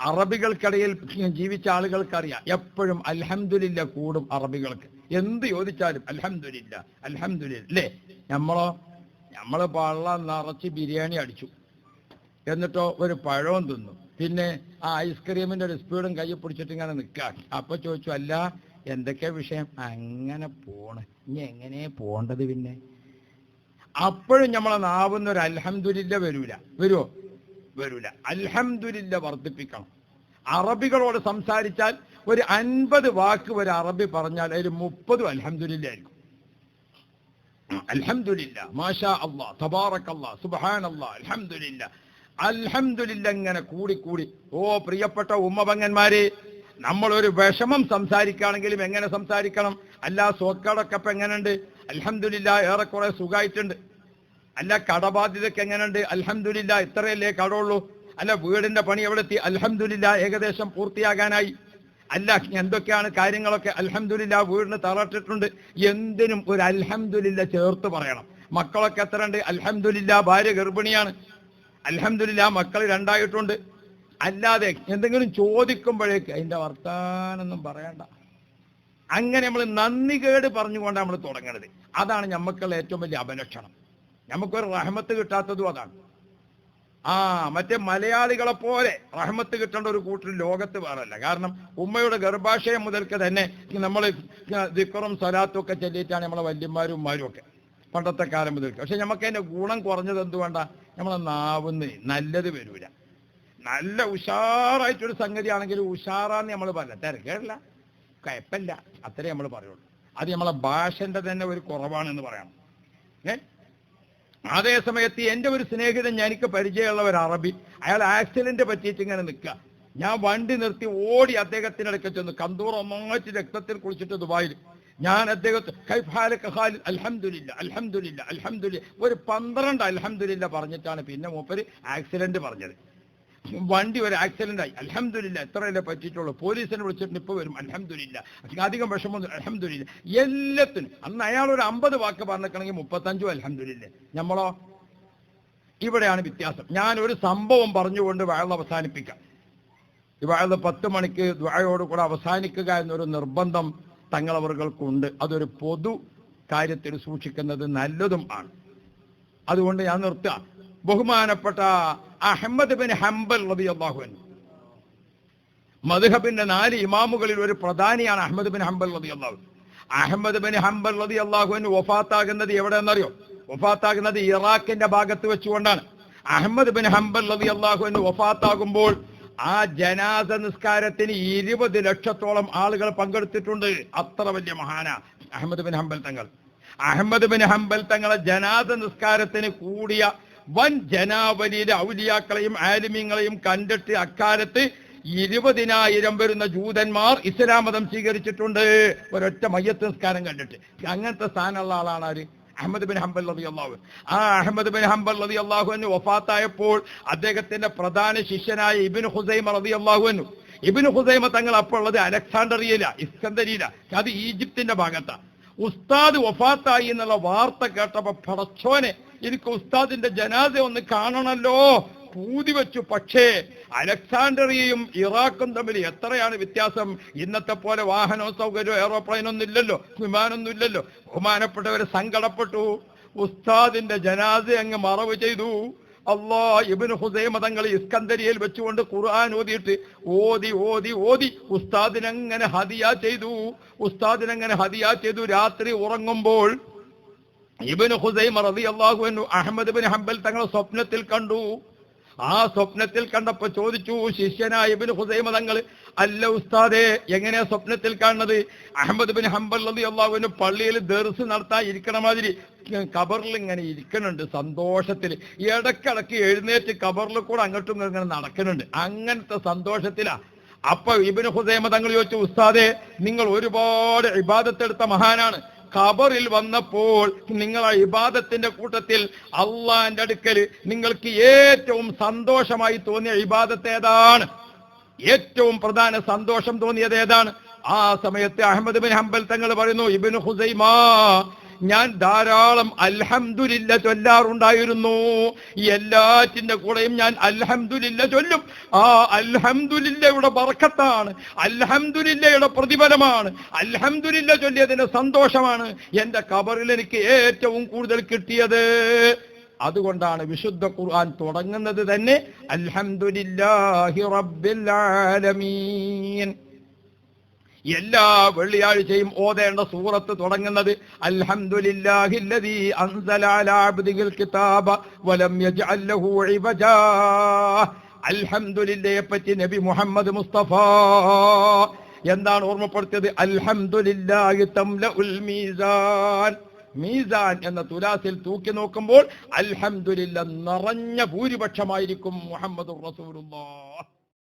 അറബികൾക്കിടയിൽ ജീവിച്ച ആളുകൾക്കറിയാം. എപ്പോഴും അൽഹംദുലില്ല കൂടും അറബികൾക്ക്. എന്ത് ചോദിച്ചാലും അൽഹംദുലില്ല അൽഹംദുലില്ല. അല്ലേ? നമ്മളോ നമ്മൾ പള്ള നിറച്ച് ബിരിയാണി അടിച്ചു. എന്നിട്ടോ ഒരു പഴവും തിന്നു. പിന്നെ ആ ഐസ്ക്രീമിന്റെ ഒരു സ്പീഡും കൈ പിടിച്ചിട്ട് ഇങ്ങനെ നിൽക്കുക. അപ്പൊ ചോദിച്ചു അല്ല എന്തൊക്കെ വിഷയം? അങ്ങനെ പോണ്. ഇനി എങ്ങനെ പോണ്ടത് പിന്നെ? അപ്പോഴും നമ്മളെ നാവുന്ന ഒരു അൽഹംദുലില്ല വരൂല. വരുമോ വരൂല. അൽഹംദുലില്ല വർദ്ധിപ്പിക്കണം. അറബികളോട് സംസാരിച്ചാൽ ഒരു അൻപത് വാക്ക് ഒരു അറബി പറഞ്ഞാൽ അതിൽ മുപ്പതും അൽഹംദുലില്ല ആയിരിക്കും അൽഹംദുലില്ല. മാഷാ അള്ളാ തബാറക് അള്ളാ സുബഹാൻ അള്ളാ അൽഹംദുലില്ല. അൽഹംദുലില്ല ഇങ്ങനെ കൂടി കൂടി. ഓ പ്രിയപ്പെട്ട ഉമ്മപങ്ങന്മാരെ നമ്മളൊരു വിഷമം സംസാരിക്കുകയാണെങ്കിലും എങ്ങനെ സംസാരിക്കണം? അല്ല സോക്കാടൊക്കെ ഇപ്പം എങ്ങനെയുണ്ട്? അലഹമില്ല ഏറെക്കുറെ സുഖമായിട്ടുണ്ട് അല്ല കടബാധ്യതയ്ക്ക് എങ്ങനെയുണ്ട്? അലഹമില്ല ഇത്രയല്ലേ കടമുള്ളൂ അല്ല വീടിന്റെ പണി എവിടെ എത്തി അലഹമില്ല ഏകദേശം പൂർത്തിയാകാനായി. അല്ല എന്തൊക്കെയാണ് കാര്യങ്ങളൊക്കെ? അലഹമില്ല വീടിന് തളർത്തിട്ടുണ്ട്. എന്തിനും ഒരു അലഹമില്ല ചേർത്ത് പറയണം. മക്കളൊക്കെ എത്ര ഉണ്ട് അലഹമില്ല ഭാര്യ ഗർഭിണിയാണ്. അലഹമില്ല മക്കൾ രണ്ടായിട്ടുണ്ട്. അല്ലാതെ എന്തെങ്കിലും ചോദിക്കുമ്പോഴേക്ക് അതിന്റെ വർത്താനൊന്നും പറയണ്ട. അങ്ങനെ നമ്മൾ നന്ദി കേട് പറഞ്ഞുകൊണ്ട് നമ്മൾ തുടങ്ങണത്. അതാണ് നമുക്കുള്ള ഏറ്റവും വലിയ അപലക്ഷണം. നമുക്കൊരു റഹ്മത്ത് കിട്ടാത്തതും അതാണ്. ആ മറ്റേ മലയാളികളെ പോലെ റഹ്മത്ത് കിട്ടേണ്ട ഒരു കൂട്ടർ ലോകത്ത് വേറല്ല. കാരണം ഉമ്മയുടെ ഗർഭാശയം മുതൽക്ക് തന്നെ നമ്മൾ ദിക്കറും സ്വലാത്തും ഒക്കെ ചൊല്ലിയിട്ടാണ് നമ്മളെ വല്യന്മാരും ഉമ്മാരും ഒക്കെ പണ്ടത്തെ കാലം മുതൽക്ക്. പക്ഷെ നമുക്ക് അതിന്റെ ഗുണം കുറഞ്ഞത് എന്ത് നമ്മളെ നാവുന്ന് നല്ലത് വരൂല. നല്ല ഉഷാറായിട്ടൊരു സംഗതിയാണെങ്കിൽ ഉഷാറാന്ന് നമ്മൾ പറയില്ല. തിരക്കേടില്ല കുഴപ്പമില്ല. അത്രേ നമ്മൾ പറയുള്ളൂ. അത് നമ്മളെ ഭാഷന്റെ തന്നെ ഒരു കുറവാണെന്ന് പറയണം. ഏ? അതേ സമയത്ത് എന്റെ ഒരു സ്നേഹിതൻ എനിക്ക് പരിചയമുള്ള ഒരു അറബി. അയാൾ ആക്സിഡന്റ് പറ്റിയിട്ട് ഇങ്ങനെ നിൽക്കുക. ഞാൻ വണ്ടി നിർത്തി ഓടി അദ്ദേഹത്തിന്റെ അടുക്കൽ ചെന്ന്. കന്തൂർ ഒന്നാച്ച് രക്തത്തിൽ കുളിച്ചിട്ട് ദുബായിൽ. ഞാൻ അദ്ദേഹത്തെ അലഹമില്ല അലഹമില്ല അൽഹംദുലില്ല അൽഹംദുലില്ല അൽഹംദുലില്ല. ഒരു പന്ത്രണ്ട് അൽഹംദുലില്ല പറഞ്ഞിട്ടാണ് പിന്നെ മൂപ്പര് ആക്സിഡന്റ് പറഞ്ഞത്. വണ്ടി ഒരു ആക്സിഡന്റ് ആയി. അലഹമില്ല എത്രയല്ലേ പറ്റിയിട്ടുള്ളൂ. പോലീസിനെ വിളിച്ചിട്ട് ഇപ്പൊ വരും. അൽഹംദുലില്ല. അധികം വിഷമൊന്നും അലഹമില്ല എല്ലാത്തിനും. അന്ന് അയാൾ ഒരു അമ്പത് വാക്ക് പറഞ്ഞിട്ടുണ്ടെങ്കിൽ മുപ്പത്തഞ്ചു അലഹമില്ല നമ്മളോ ഇവിടെയാണ് വ്യത്യാസം. ഞാൻ ഒരു സംഭവം പറഞ്ഞുകൊണ്ട് വയൽ അവസാനിപ്പിക്കാം. വയൽ പത്ത് മണിക്ക് ദ്വായോട് കൂടെ അവസാനിക്കുക എന്നൊരു നിർബന്ധം തങ്ങളവർക്കുണ്ട് അതൊരു പൊതു കാര്യത്തിൽ സൂക്ഷിക്കുന്നത് നല്ലതും ആണ്. അതുകൊണ്ട് ഞാൻ നിർത്തുക. ബഹുമാനപ്പെട്ട അഹമ്മദ് ബിൻ ഹംബൽ റബി അള്ളാഹുൻ മധുഹബിന്റെ നാല് ഇമാമുകളിൽ ഒരു പ്രധാനിയാണ് അഹമ്മദ് ബിൻ ഹംബൽ റബി അള്ളാഹു അഹമ്മദ് ബിൻ ഹംബൽ റബി അള്ളാഹുൻ വഫാത്താകുന്നത് എവിടെയെന്നറിയോ? വഫാത്താകുന്നത് ഇറാഖിന്റെ ഭാഗത്ത് വെച്ചുകൊണ്ടാണ്. അഹമ്മദ് ബിൻ ഹംബൽ റബി അള്ളാഹുൻ വഫാത്താകുമ്പോൾ ആ ജനാസ നിസ്കാരത്തിന് ഇരുപത് ലക്ഷത്തോളം ആളുകൾ പങ്കെടുത്തിട്ടുണ്ട്. അത്ര വലിയ മഹാന അഹമ്മദ് ബിൻ ഹംബൽ തങ്ങൾ. അഹമ്മദ് ബിൻ ഹംബൽ തങ്ങളെ ജനാസ നിസ്കാരത്തിന് കൂടിയ വൻ ജനാവലിയിലെ ഔലിയാക്കളെയും ആലിമ്യങ്ങളെയും കണ്ടിട്ട് അക്കാലത്ത് ഇരുപതിനായിരം വരുന്ന ജൂതന്മാർ ഇസ്ലാം മതം സ്വീകരിച്ചിട്ടുണ്ട്. ഒരൊറ്റ മയ്യത്ത് നിസ്കാരം കണ്ടിട്ട്. അങ്ങനത്തെ സ്ഥാനമുള്ള ആളാണ് ആര്? അഹമ്മദ് ബിൻ ഹംബൽ റതി അള്ളാഹു ആ അഹമ്മദ് ബിൻ ഹംബൽ റതി അള്ളാഹുവിന് വഫാത്തായപ്പോൾ അദ്ദേഹത്തിന്റെ പ്രധാന ശിഷ്യനായ ഇബിൻ ഹുസൈമ റതി അള്ളാഹുവിനു ഇബിൻ ഹുസൈമ തങ്ങൾ അപ്പോൾ ഉള്ളത് അലക്സാണ്ടറിയയില ഇസ്കന്ദരിയില. അത് ഈജിപ്തിന്റെ ഭാഗത്താണ് ഉസ്താദ് വഫാത്തായി എന്നുള്ള വാർത്ത കേട്ടപ്പോ പടച്ചോനെ എനിക്ക് ഉസ്താദിന്റെ ജനാസ ഒന്ന് കാണണല്ലോ. പൂതി വെച്ചു. പക്ഷേ അലക്സാണ്ടറിയയും ഇറാഖും തമ്മിൽ എത്രയാണ് വ്യത്യാസം? ഇന്നത്തെ പോലെ വാഹനവും ഏറോപ്ലെയിൻ ഒന്നും ഇല്ലല്ലോ വിമാനമൊന്നും ഇല്ലല്ലോ. ബഹുമാനപ്പെട്ടവരെ സങ്കടപ്പെട്ടു. ഉസ്താദിന്റെ ജനാസ അങ്ങ് മറവ് ചെയ്തു. അള്ളാ ഇബിന് ഹുസൈമ തങ്ങൾ ഇസ്കന്ദരിയിൽ വെച്ചുകൊണ്ട് ഖുർആൻ ഓതിയിട്ട് ഓതി ഓതി ഓതി. ഉസ്താദിനങ്ങനെ ഹതിയ ചെയ്തു. ഉസ്താദിനങ്ങനെ ഹതിയ ചെയ്തു. രാത്രി ഉറങ്ങുമ്പോൾ ഇബിന് ഹുസൈമ റബി അള്ളാഹു അഹമ്മദ് ബിൻ ഹംബൽ തങ്ങൾ സ്വപ്നത്തിൽ കണ്ടു. ആ സ്വപ്നത്തിൽ കണ്ടപ്പോ ചോദിച്ചു ശിഷ്യനായ ഇബിൻ ഹുസൈമ തങ്ങൾ അല്ല ഉസ്താദേ എങ്ങനെയാ സ്വപ്നത്തിൽ കാണുന്നത്? അഹമ്മദ് ബിൻ ഹംബൽ റതി അള്ളാഹുവിന് പള്ളിയിൽ ദർസ് നടത്താൻ ഇരിക്കണ മാതിരി കബറിൽ ഇങ്ങനെ ഇരിക്കുന്നുണ്ട് സന്തോഷത്തിൽ. ഇടക്കിടക്ക് എഴുന്നേറ്റ് കബറിൽ കൂടെ അങ്ങോട്ടും ഇങ്ങനെ നടക്കുന്നുണ്ട് അങ്ങനത്തെ സന്തോഷത്തിലാ. അപ്പൊ ഇബിന് ഹുസൈമ തങ്ങൾ ചോദിച്ചു ഉസ്താദേ നിങ്ങൾ ഒരുപാട് ഇബാദത്തെടുത്ത മഹാനാണ്. ഖബറിൽ വന്നപ്പോൾ നിങ്ങൾ ഇബാദത്തിന്റെ കൂട്ടത്തിൽ അള്ളാന്റെ അടുക്കൽ നിങ്ങൾക്ക് ഏറ്റവും സന്തോഷമായി തോന്നിയ ഇബാദത്ത് ഏതാണ്? ഏറ്റവും പ്രധാന സന്തോഷം തോന്നിയത് ഏതാണ്? ആ സമയത്ത് അഹമ്മദ് ബിൻ ഹംബൽ തങ്ങൾ പറയുന്നു ഇബിൻ ഹുസൈമ ഞാൻ ധാരാളം അൽഹംദുലില്ല ചൊല്ലാറുണ്ടായിരുന്നു. എല്ലാറ്റിന്റെ കൂടെയും ഞാൻ അൽഹംദുലില്ല ചൊല്ലും. ആ അൽഹംദുലില്ലയുടെ ബർക്കത്താണ്. അൽഹംദുലില്ലയുടെ പ്രതിഫലമാണ്. അൽഹംദുലില്ല ചൊല്ലിയതിന്റെ സന്തോഷമാണ്. എന്റെ കബറിൽ എനിക്ക് ഏറ്റവും കൂടുതൽ കിട്ടിയത്. അതുകൊണ്ടാണ് വിശുദ്ധ ഖുർആൻ തുടങ്ങുന്നത് തന്നെ അൽഹംദുലില്ലാഹി റബ്ബിൽ ആലമീൻ. എല്ലാ വെള്ളിയാഴ്ചയും ഓതേണ്ട സൂറത്ത് തുടങ്ങുന്നത് അൽഹംദുലില്ലാഹില്ലദീ അൻസല അലാ അബ്ദിഹിൽ കിതാബ വലം യജ്അൽ ലഹു ഇവജാ അൽഹംദുലില്ലയെ നബി മുഹമ്മദ് മുസ്തഫ എന്താണ് ഓർമ്മപ്പെടുത്തിയത്? അൽഹംദുലില്ലാഹി തംലഉൽ മീസാൻ മീസാൻ എന്ന തുലാസിൽ തൂക്കി നോക്കുമ്പോൾ അൽഹംദുലില്ല നിറഞ്ഞ ഭൂരിപക്ഷമായിരിക്കും മുഹമ്മദ് റസൂലുള്ളാഹ്